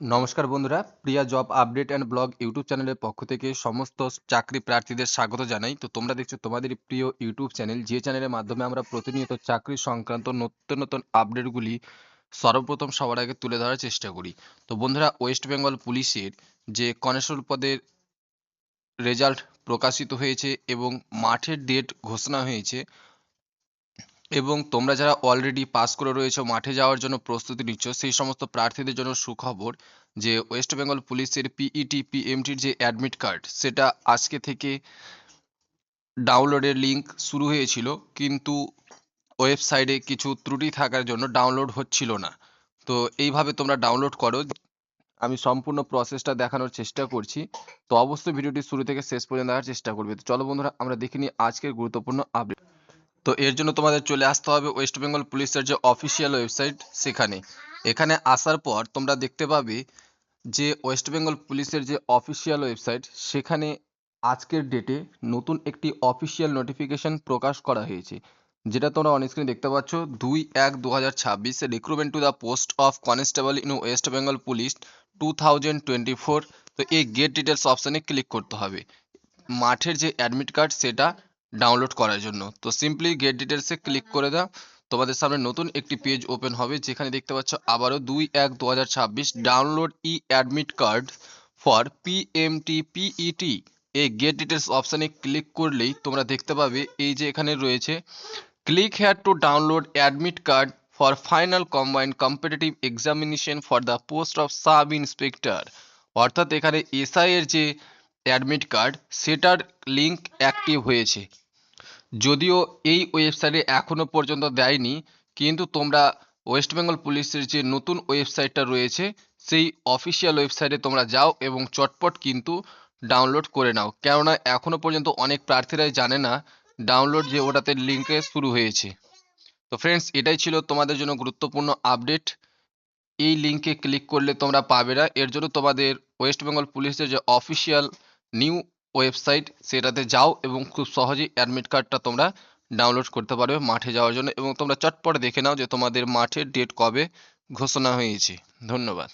নমস্কার বন্ধুরা, Priya job update and blog YouTube চ্যানেলের পক্ষ থেকে সমস্ত চাকরি প্রার্থীদের স্বাগত জানাই। তো তোমরা দেখছ তোমাদের প্রিয় ইউটিউব চ্যানেল, যে চ্যানেলের মাধ্যমে আমরা প্রতিনিয়ত চাকরি সংক্রান্ত নতুন নতুন আপডেটগুলি সর্বপ্রথম সবার আগে তুলে ধরার চেষ্টা করি। তো বন্ধুরা, ওয়েস্ট বেঙ্গল পুলিশের যে কনস্টেবল পদের রেজাল্ট প্রকাশিত হয়েছে এবং মাঠের ডেট ঘোষণা হয়েছে এবং তোমরা যারা অলরেডি পাস করে রয়েছো, মাঠে যাওয়ার জন্য প্রস্তুতি নিচ্ছ, সেই সমস্ত প্রার্থীদের জন্য সুখবর যে ওয়েস্ট বেঙ্গল পুলিশের পিইটি পিএমটির যে অ্যাডমিট কার্ড সেটা আজকে থেকে ডাউনলোডের লিংক শুরু হয়েছিল, কিন্তু ওয়েবসাইটে কিছু ত্রুটি থাকার জন্য ডাউনলোড হচ্ছিল না। তো এইভাবে তোমরা ডাউনলোড করো। আমি সম্পূর্ণ প্রসেসটা দেখানোর চেষ্টা করছি। তো অবশ্যই ভিডিওটি শুরু থেকে শেষ পর্যন্ত দেখার চেষ্টা করবে। তো চলো বন্ধুরা, আমরা দেখে নিই আজকের গুরুত্বপূর্ণ আপডেট তো এর জন্য তোমাদের চলে আসতে হবে ওয়েস্ট বেঙ্গল পুলিশের যে অফিসিয়াল ওয়েবসাইট সেখানে। এখানে আসার পর তোমরা দেখতে পাবে যে ওয়েস্ট বেঙ্গল পুলিশের যে অফিসিয়াল ওয়েবসাইট সেখানে আজকের ডেটে নতুন একটি অফিসিয়াল নোটিফিকেশন প্রকাশ করা হয়েছে। যেটা তোমরা অন স্ক্রিনে দেখতে পাচ্ছ, দুই এক দু হাজার ছাব্বিশ recruitment to the post of constable in West Bengal police two thousand twenty four তো এই গেট ডিটেলস অপশানে ক্লিক করতে হবে। মাঠের যে অ্যাডমিট কার্ড সেটা ডাউনলোড করার জন্য। তো সিম্পলি গেট ডিটেলসে ক্লিক করে দাও। তোমাদের সামনে নতুন একটি পেজ ওপেন হবে যেখানে দেখতে পাচ্ছ আবারও দুই এক দু download e admit card for PMT PET এই গেট ডিটেলস অপশানে ক্লিক করলেই তোমরা দেখতে পাবে এই যে এখানে রয়েছে click here to download admit card for final combined competitive examination for the post of sub inspector অর্থাৎ এখানে এসআই এর যে অ্যাডমিট কার্ড সেটার লিঙ্ক অ্যাক্টিভ হয়েছে। যদিও এই ওয়েবসাইটে এখনও পর্যন্ত দেয়নি, কিন্তু তোমরা ওয়েস্ট বেঙ্গল পুলিশের যে নতুন ওয়েবসাইটটা রয়েছে, সেই অফিসিয়াল ওয়েবসাইটে তোমরা যাও এবং চটপট কিন্তু ডাউনলোড করে নাও। কেননা এখনও পর্যন্ত অনেক প্রার্থীরাই জানে না ডাউনলোড যে ওটাতে লিঙ্কে শুরু হয়েছে। তো ফ্রেন্ডস এটাই ছিল তোমাদের জন্য গুরুত্বপূর্ণ আপডেট এই লিঙ্কে ক্লিক করলে তোমরা পাবে না। এর জন্য তোমাদের ওয়েস্ট বেঙ্গল পুলিশের যে অফিসিয়াল নিউ ওয়েবসাইট, সেটাতে যাও এবং খুব সহজেই অ্যাডমিট কার্ডটা তোমরা ডাউনলোড করতে পারবে মাঠে যাওয়ার জন্য এবং তোমরা চটপট দেখে নাও যে তোমাদের মাঠের ডেট কবে ঘোষণা হয়েছে। ধন্যবাদ।